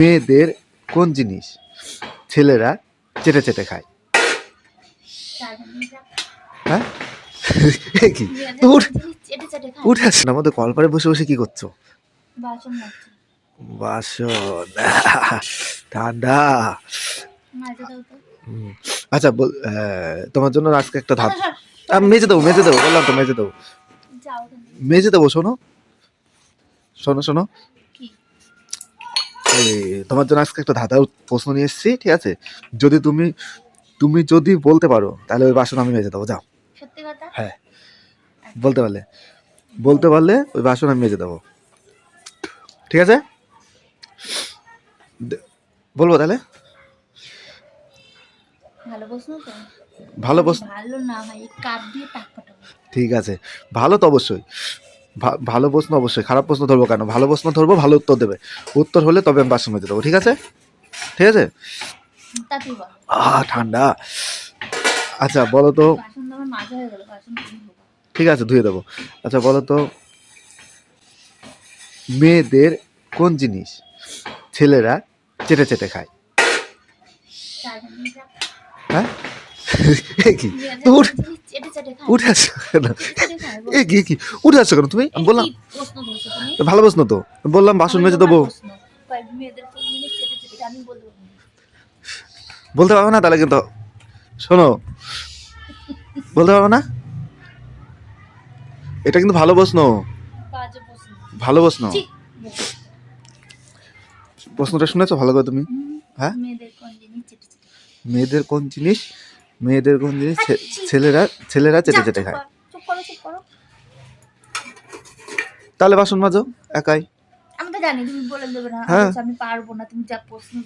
মেয়েদের কোন জিনিস ছেলেরা চেটে চেটে খায়? হ্যাঁ? কি? খায় উঠে আসছে না আমাদের কলপারে বসে বসে কি করছ? বাসন ঠান্ডা। তো। আচ্ছা বল তোমার জন্য আজকে একটা ধাপ। মেজে দেবো মেজে দেবো বললাম তো মেজে দেবো। মেজে দেবো শোনো। শোনো শোনো। তোমার জন্য আজকে একটা ধাঁধার প্রশ্ন নিয়ে এসেছি ঠিক আছে? যদি তুমি তুমি যদি বলতে পারো তাহলে ওই বাসন আমি মেজে দেবো যাও। সত্যি কথা? হ্যাঁ বলতে পারলে। বলতে পারলে ওই বাসন আমি মেজে দেবো। ঠিক আছে? বলব তাহলে? ভালো প্রশ্ন তো। ভালো প্রশ্ন ভালো না কাপ দিয়ে টাক ঠিক আছে। ভালো তো অবশ্যই। ভালো প্রশ্ন অবশ্যই খারাপ প্রশ্ন ধরবো কেন? ভালো প্রশ্ন ধরবো ভালো উত্তর দেবে। উত্তর হলে তবে আমি বাসন মেজে দেবো ঠিক আছে? ঠিক আছে? আহ ঠান্ডা। আচ্ছা বলো তো। ঠিক আছে ধুয়ে দেবো। আচ্ছা বলো তো। মেয়েদের কোন জিনিস ছেলেরা চেটে চেটে খায়। হ্যাঁ? কি উঠ আসছো কেন। এ কি কি উঠে আসছো কেন তুমি বললাম ভালো প্রশ্ন তো বললাম বাসন মেজে দেবো বলতে পারব না। তাহলে কিন্তু শোনো বলতে পারব না এটা কিন্তু ভালো প্রশ্ন ভালো প্রশ্ন প্রশ্নটা শুনেছো ভালো করে তুমি হ্যাঁ? মেয়েদের কোন জিনিস? মেয়েদের কোন জিনিস? মেয়েদের কোন জিনিস ছে- ছেলেরা ছেলেরা চেটে চেটে খায়। তাহলে বাসন মাজো একাই। আমি তো জানি তুমি বলে দেবে না। হ্যাঁ। আমি পারব না তুমি যা প্রশ্ন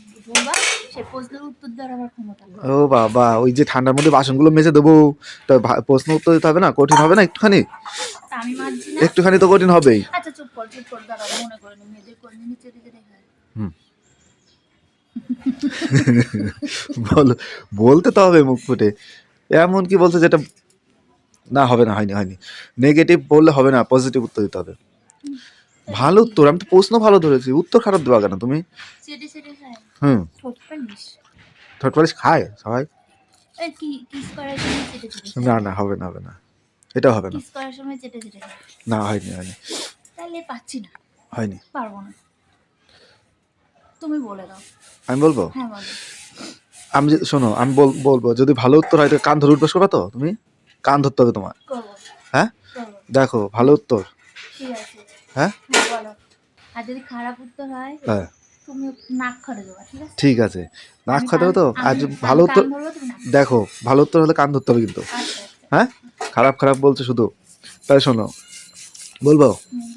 সেই প্রশ্নের উত্তর দেওয়ার আমার ক্ষমতা ও বাবা ওই যে ঠান্ডার মধ্যে বাসনগুলো মেজে দেবো। তো প্রশ্ন উত্তর দিতে হবে না? কঠিন হবে না একটুখানি? আমি না। একটুখানি তো কঠিন হবেই। আচ্ছা চুপ কর চুপ কর মনে করে নি মেয়েদের কোন জিনিস চেটে চেটে খায় বলো বলতে তো হবে মুখ ফুটে। এমন কি বলছে যেটা না হবে না হয়নি হয়নি। নেগেটিভ বললে হবে না পজিটিভ উত্তর দিতে হবে। ভালো উত্তর আমি তো প্রশ্ন ভালো ধরেছি উত্তর খারাপ দেওয়া কেন তুমি? হুম। ঠোঁট পারিস খায় সবাই? না না হবে না হবে না। এটা হবে না। না হয়নি হয়নি। তাহলে পাচ্ছি না। হয়নি। পারব না। তুমি বলে দাও। আমি বলব? হ্যাঁ বলো। আমি যে- শোনো আমি বল- বলব যদি ভালো উত্তর হয় তো কান ধরে উঠবস করবা তো? তুমি? কান ধরতে হবে তোমার করব। হ্যাঁ? করব। দেখো ভালো উত্তর। ঠিক আছে। হ্যাঁ? হ্যাঁ বলো। আর যদি খারাপ উত্তর হয় হ্যাঁ। তুমি নাক খড়ে দেবা ঠিক আছে? ঠিক আছে। নাক আমি খাতে হবে তো? আর আমি- যদি আমি ভালো উত্তর ধরবো, তুমি নাক দেখো ভালো উত্তর হলে কান ধরতে হবে কিন্তু। আচ্ছা আচ্ছা। হ্যাঁ? খারাপ খারাপ বলছো শুধু। তাই শোনো বলব? হুম।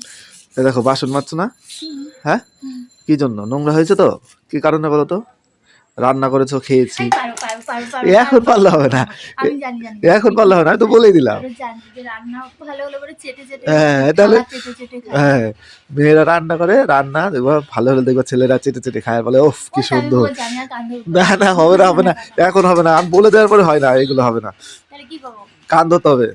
এ দেখো বাসন মাজছো না? হুম, হ্যাঁ? হুম। কি জন্য? নোংরা হয়েছে তো? কি কারণে বলো তো? রান্না করেছ খেয়েছি। এখন পারলে হবে না। এখন পারলে হবে না তো বলেই দিলাম। আমি জানি যে রান্না ভালো হলে পরে চেটে চেটে হ্যাঁ, তাহলে-। হ্যাঁ মেয়েরা রান্না করে রান্না দেখব ভালো হলে দেখব ছেলেরা চেটে চেটে খায় বলে ওফ কি সুন্দর। না। না হবে না হবে না। এখন হবে না আমি বলে দেওয়ার পরে হয় না এগুলো হবে না। তাহলে কি কান ধরতে হবে।